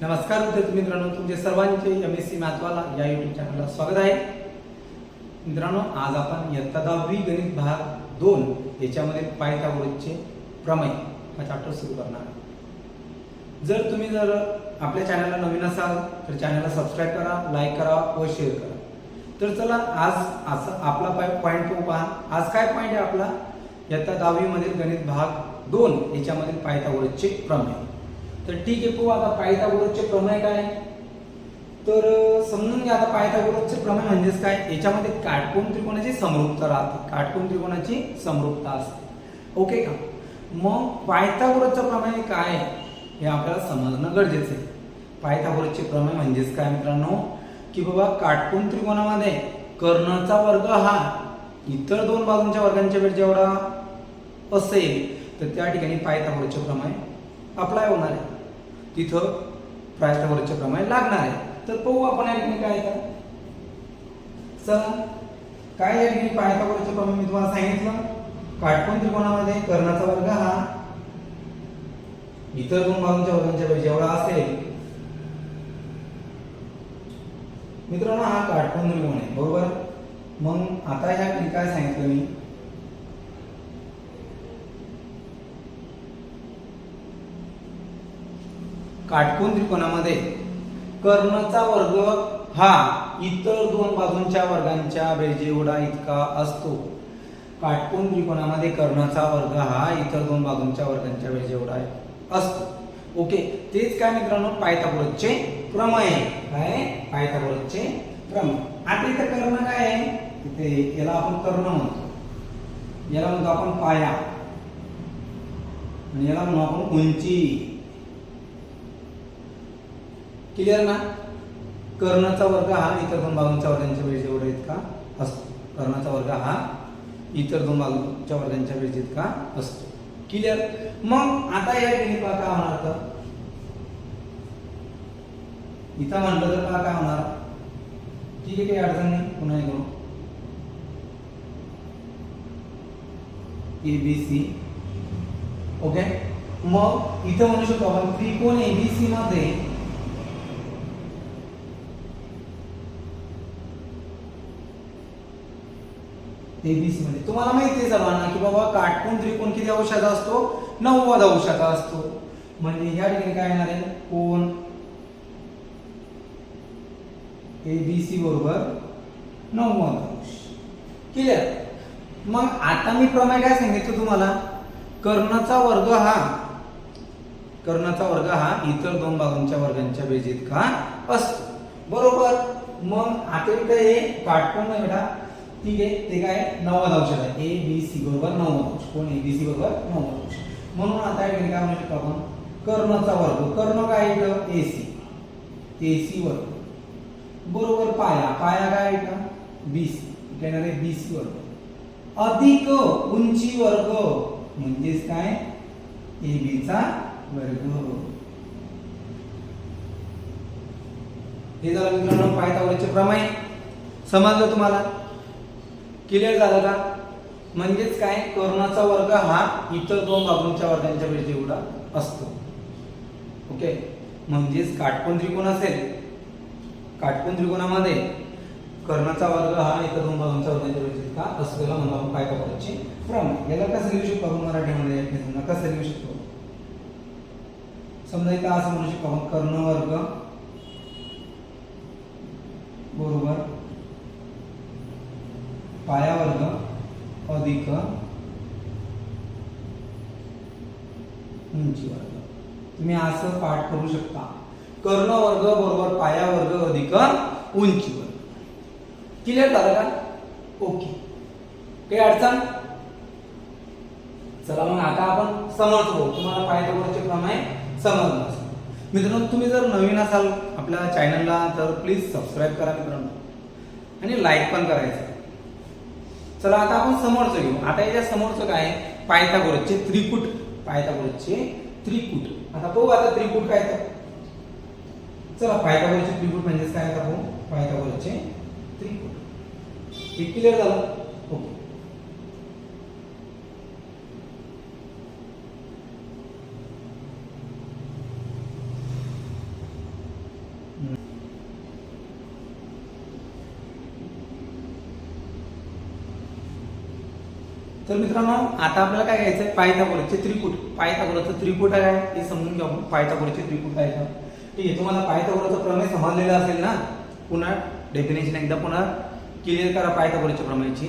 नमस्कार विद्यार्थी मित्रांनो तुमचे सर्वांचे एम एस सी मॅथवाला या युट्यूब चॅनलला स्वागत आहे. मित्रांनो आज आपण इयत्ता दहावी गणित भाग दोन याच्यामध्ये पायथागोरसचे प्रमेय हा चॅप्टर सुरू करणार आहे. जर तुम्ही जर आपल्या चॅनलला नवीन असाल तर चॅनलला सबस्क्राईब करा लाईक करा व शेअर करा. तर चला आज आज आपला पॉईंट टू पहा. आज काय पॉईंट आहे आपला? इयत्ता दहावीमधील गणित भाग दोन याच्यामधील पायथागोरसचे प्रमेय. तर ठीक आहे पाहू आता पायथागोरसचे प्रमेय काय? तर समजून घ्या आता पायथागोरसचे प्रमेय म्हणजेच काय? याच्यामध्ये काटकोन त्रिकोणाची समरूपता राहते. काटकोन त्रिकोणाची समरूपता असते. ओके का? मग पायथागोरसचा प्रमेय काय? आहे? हे आपल्याला समजणं गरजेचं आहे. पायथागोरसचे प्रमेय म्हणजेच काय मित्रांनो? की बाबा काटकोन त्रिकोणामध्ये कर्णचा वर्ग हा इतर दोन बाजूंच्या वर्गांच्या वेळ जेवढा असेल तर त्या ठिकाणी पायथागोरसचे प्रमेय अप्लाय होणार आहे. तिथं पायथागोरसचे प्रमाणे लागणार आहे. तर पाहू आपण या ठिकाणी काय आहे का? चला. काय या ठिकाणी पायथागोरसचे मी तुम्हाला सांगितलं? काटकोन त्रिकोणामध्ये कर्णाचा वर्ग हा इतर दोन बाजूंच्या वर्गांच्या जेवढा असेल. मित्रांनो हा काटकोन त्रिकोण आहे. बरोबर? मग आता ह्या ठिकाणी काय सांगितलं मी? काटकोन त्रिकोणामध्ये. कर्णचा वर्ग हा इतर दोन बाजूंच्या वर्गांच्या बेरजेवढा इतका असतो. काटकोन त्रिकोणामध्ये कर्णाचा वर्ग हा इतर दोन बाजूंच्या वर्गांच्या बेरजेवढा असतो. ओके तेच काय मित्रांनो? पायथागोरसचे प्रमेय आहे. काय? पायथागोरसचे प्रमेय. आता इथं कर्ण काय आहे? इथे याला आपण कर्ण म्हणतो. याला म्हणतो आपण पाया. आणि याला म्हणतो आपण उंची. क्लिअर ना? कर्णाचा वर्ग हा इतर दोन बाजूंच्या वर्गांच्या वेळेस एवढा इतका असतो. कर्णाचा वर्ग हा इतर दोन बाजूंच्या वर्गांच्या वेळेस इतका असतो. क्लिअर मग आता या ठिकाणी पहा काय होणार तर. इथं म्हणलं तर पहा काय होणार. ठीक आहे काही अडचण नाही. पुन्हा करू ए बी सी ओके मग इथं म्हणू शकतो आपण त्रिकोण एबीसी मध्ये एबीसी मध्ये. तुम्हाला माहिती आहे सर्वांना की बाबा काटकोण त्रिकोण किती अंशाचा असतो? नव्वद अंशाचा असतो. म्हणजे या ठिकाणी काय येणार आहे? कोण एबीसी बरोबर नव्वद अंश. क्लिअर मग आता मी प्रमेय काय सांगितलं तुम्हाला? कर्णाचा वर्ग हा कर्णाचा वर्ग हा इतर दोन बाजूंच्या वर्गांच्या बेजीत का असतो. बरोबर? मग आता इथं हे काटकोन आहे बेटा ठीक आहे ते काय नव्वद अंश आहे ए बी सी बरोबर नव्वद अंश कोण? ए बी सी बरोबर नव्वद अंश म्हणून आता या ठिकाणी काय म्हणू शकतो आपण? कर्णचा वर्ग. कर्ण काय येतं ए सी ए सी वर्ग. बरोबर पाया. पाया काय येतं बी सी येणार आहे? बी सी वर्ग. अधिक उंची वर्ग. म्हणजेच काय? ए बी चा वर्ग. हे झालं मित्रांनो पायथागोरसचे प्रमेय समजलं तुम्हाला? क्लिअर झालं का? म्हणजेच काय? कोरोनाचा वर्ग हा इतर दोन बाजूंच्या वर्गांच्या वेळी एवढा असतो. ओके म्हणजेच काटकोन त्रिकोण असेल काटकोन त्रिकोणामध्ये कर्णाचा वर्ग हा इतर दोन बाजूंच्या वर्गांच्या वेळी का असलेला म्हणून आपण काय करायचे प्रमाण. याला कसं लिहू शकतो आपण मराठीमध्ये कसं लिहू शकतो? समजा इथं असं म्हणू शकतो आपण कर्ण वर्ग बरोबर पाया वर्ग अधिक उंची वर्ग तुम्ही असं पाठ करू शकता. कर्ण वर्ग बरोबर पाया वर्ग अधिक उंची वर्ग क्लिअर झालं का? ओके काही अडचण? चला मग आता आपण समजतो तुम्हाला पायथागोरसचे प्रमेय समजलं मित्रांनो तुम्ही जर नवीन असाल आपल्या चॅनलला तर प्लीज सबस्क्राईब करा मित्रांनो. आणि लाईक पण करायचं. चला आता आपण समोरचं घेऊ. आता याच्या समोरचं काय? आहे? पायथागोरसचे त्रिकूट. पायथागोरसचे त्रिकूट. आता बघू आता त्रिकूट काय तर. चला पायथागोरसचे त्रिकूट म्हणजेच काय आता पाहू? पायथागोरसचे त्रिकूट. हे क्लिअर झालं? ओके. तर मित्रांनो आता आपल्याला काय घ्यायचं आहे पायथागोरसचे त्रिकूट. पायथागोरसचं त्रिकूट आहे. हे समजून घ्या आपण. पायथागोरसचे त्रिकूट आहे? ठीक आहे तुम्हाला पायथागोरसचा प्रमेय समजलेला असेल ना? पुन्हा डेफिनेशन एकदा पुन्हा क्लिअर करा पायथागोरसच्या प्रमेयची.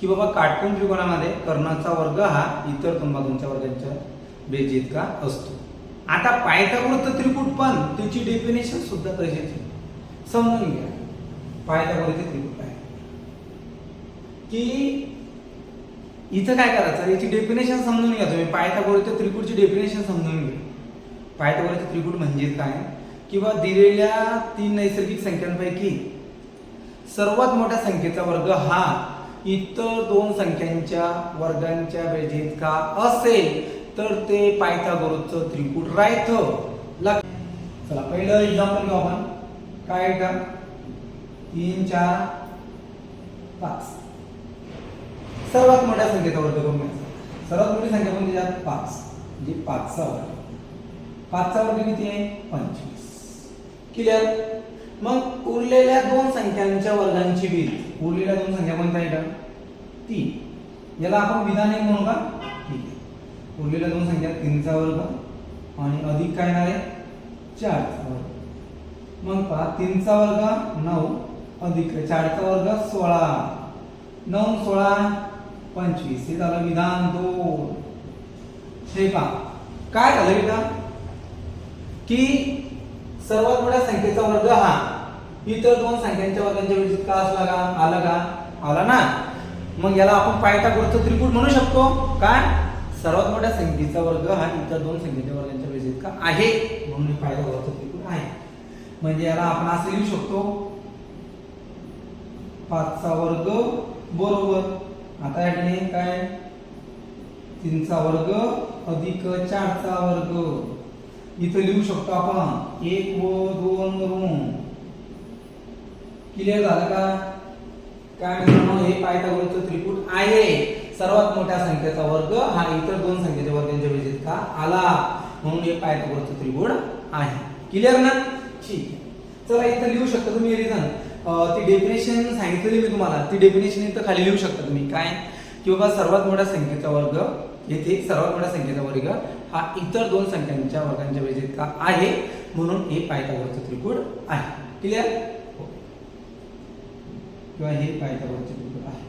की बाबा काटकोन त्रिकोणामध्ये कर्णाचा वर्ग हा इतर दोन वर्गांच्या बेज इतका असतो. आता पायथागोरसचं त्रिकूट पण त्याची डेफिनेशन सुद्धा तशीच समजून घ्या. पायथागोरसचे त्रिकूट आहे? की इथं काय करायचं? याची डेफिनेशन समजून घ्या तुम्ही. पायथागोरसच्या त्रिकूटची डेफिनेशन समजून घ्या. पायथागोरसचे त्रिकूट म्हणजे काय? किंवा दिलेल्या तीन नैसर्गिक संख्यांपैकी सर्वात मोठ्या संख्येचा वर्ग हा इतर दोन संख्यांच्या वर्गांच्या बेरजेत का असेल तर ते पायथागोरसचं त्रिकूट राहतं चला पहिलं एक्झाम्पल घेऊ आपण. काय का तीन चार पाच. सर्वात मोठ्या संख्येचा वर्ग करून घ्यायचा सर्वात मोठी संख्या कोणती त्याच्यात पाच. म्हणजे पाचचा वर्ग पाचचा वर्ग किती आहे? पंचवीस. क्लिअर मग उरलेल्या दोन संख्यांच्या वर्गांची बेरीज उरलेल्या दोन संख्या कोणत्या आहेत? का? तीन. याला आपण विधान एक म्हणू का? ठीक आहे उरलेल्या दोन संख्या तीनचा वर्ग आणि अधिक काय येणार आहे? चारचा वर्ग. मग पहा तीनचा वर्ग नऊ अधिक चारचा वर्ग सोळा. नऊ सोळा. पंचवीस हे झालं विधान दोन. हे पहा. काय झालं विधान? की सर्वात मोठ्या संख्येचा वर्ग हा. इतर दोन संख्यांच्या वर्गांच्या वेळेस का असला का? आला का? आला ना. मग याला आपण पायथागोरसचं त्रिकूट म्हणू शकतो. काय? सर्वात मोठ्या संख्येचा वर्ग हा इतर दोन संख्येच्या वर्गांच्या वेळेस का आहे. म्हणून हे पायथागोरसचं त्रिकूट आहे. म्हणजे याला आपण असं लिहू शकतो. पाचचा वर्ग बरोबर आता हे काय? तीनचा वर्ग अधिक चारचा वर्ग. इथं लिहू शकतो आपण. एक व दोन वरून क्लिअर झालं का? काय मित्रांनो हे पायथागोरसचं त्रिकूट आहे. सर्वात मोठ्या संख्येचा वर्ग हा इतर दोन संख्येच्या वर्गांच्या बेरजेत का आला? म्हणून हे पायथागोरसचं त्रिकूट आहे. क्लिअर ना? ठीक चला इथं लिहू शकता तुम्ही रिझन ती डेफिनेशन सांगितलेली मी तुम्हाला. ती डेफिनेशन इथं खाली लिहू शकता तुम्ही. काय? की बाबा सर्वात मोठा संख्येचा वर्ग येथे सर्वात मोठा संख्येचा वर्ग हा इतर दोन संख्यांच्या वर्गांच्या बेरजेत का आहे म्हणून हे पायथागोरसचं त्रिकोण आहे. क्लिअर हो. किंवा हे पायथागोरचे त्रिकोण आहे.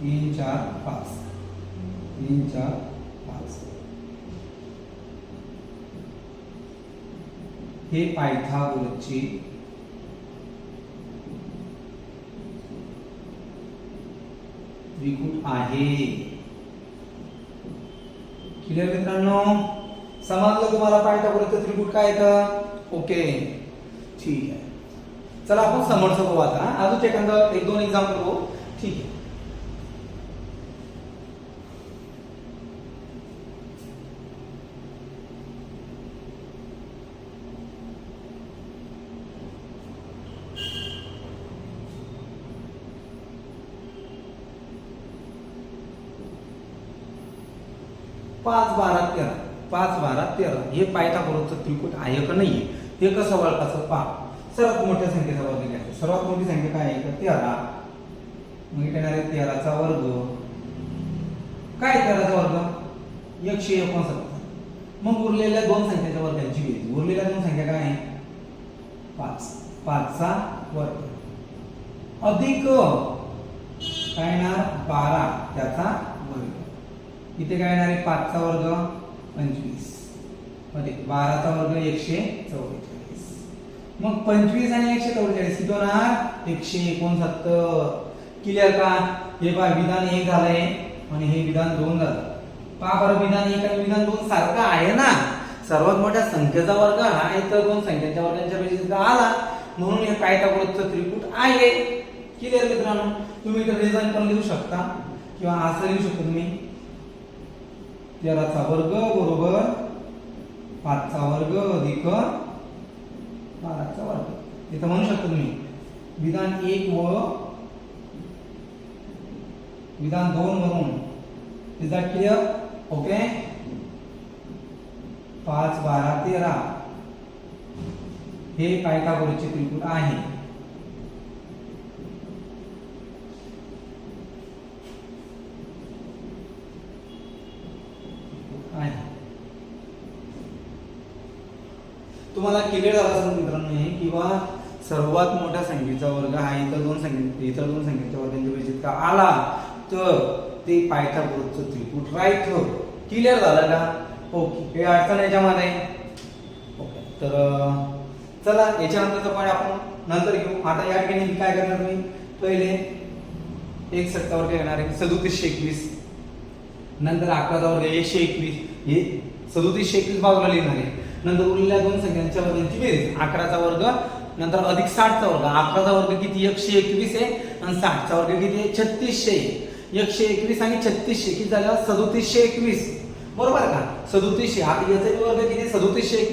तीन चार पाच. तीन चार पाच हे पायथागोरसचे त्रिकूट आहे. क्लिअर मित्रांनो? समजलं तुम्हाला पायथागोरसचं त्रिकूट काय येतं ओके. ठीक आहे. चला आपण समोरचं बघू आता अजून एखादं एक दोन एक्झाम्पल बघू. ठीक आहे. पाच बारा तेरा. पाच बारा तेरा. हे पायथागोरसचं त्रिकूट आहे का नाही ते कसं ओळखायचं? पहा. सर्वात मोठ्या संख्येचा वर्ग घ्यायचा सर्वात मोठी संख्या काय आहे? का तेरा. मग येणार आहे तेराचा वर्ग. काय तेराचा वर्ग? एकशे एकोणसत्तर. मग उरलेल्या दोन संख्येच्या वर्गांची वेळ उरलेल्या दोन संख्या काय आहे? पाच. पाचचा वर्ग. अधिक काय येणार? बारा. त्याचा वर्ग. इथे काय येणार आहे? पाचचा वर्ग पंचवीस. मध्ये बाराचा वर्ग एकशे चौवेचाळीस मग पंचवीस आणि एकशे चौवेचाळीस किती होणार एकशे एकोणसत्तर. क्लिअर का? हे पहा विधान एक झालंय आणि हे विधान दोन झालं. पहा बरं विधान एक आणि विधान दोन सारखं आहे ना? सर्वात मोठ्या संख्येचा वर्ग हा इतर दोन संख्यांच्या वर्गांच्या बेरजेत आला. म्हणून हे पायथागोरसचं त्रिकूट आहे. क्लिअर मित्रांनो? तुम्ही इथं रिझन पण लिहू शकता. किंवा असं लिहू शकतो तुम्ही. तेराचा वर्ग बरोबर पाचचा वर्ग अधिक बाराचा वर्ग. इथं म्हणू शकता तुम्ही विधान एक व विधान दोन वरून इज दॅट क्लिअर ओके पाच बारा तेरा. हे पायथागोरसचे त्रिकूट आहे आहे तुम्हाला क्लिअर झाला असेल मित्रांनो हे किंवा सर्वात मोठा संख्येचा वर्ग हा इतर दोन संख्ये इतर दोन संख्येच्या वर्गांच्या बेरीज का आला तर ते पायथागोरसचं त्रिकूट राईट हो क्लिअर झालं का? ओके काही अडचण याच्यामध्ये. ओके तर चला याच्यानंतरचा पॉईंट आपण नंतर घेऊ. आता या ठिकाणी काय करणार तुम्ही पहिले एक सत्ता वर्ग येणार आहे. सदोतीसशे एकवीस. नंतर अकराचा वर्ग एकशे एकवीस. हे सदोतीसशे एकवीस बाजूला लिहिणार आहे. नंतर उरलेल्या दोन संख्यांच्या वर्गांची बेरीज. अकराचा वर्ग नंतर अधिक साठचा वर्ग. अकराचा वर्ग किती? एकशे एकवीस आहे. आणि साठचा वर्ग किती आहे? छत्तीसशे एकशे एकवीस आणि छत्तीसशे. किती झालं सदोतीसशे एकवीस. बरोबर का? सदोतीसशे. हा याचा वर्ग किती सदोतीसशे एकवीस.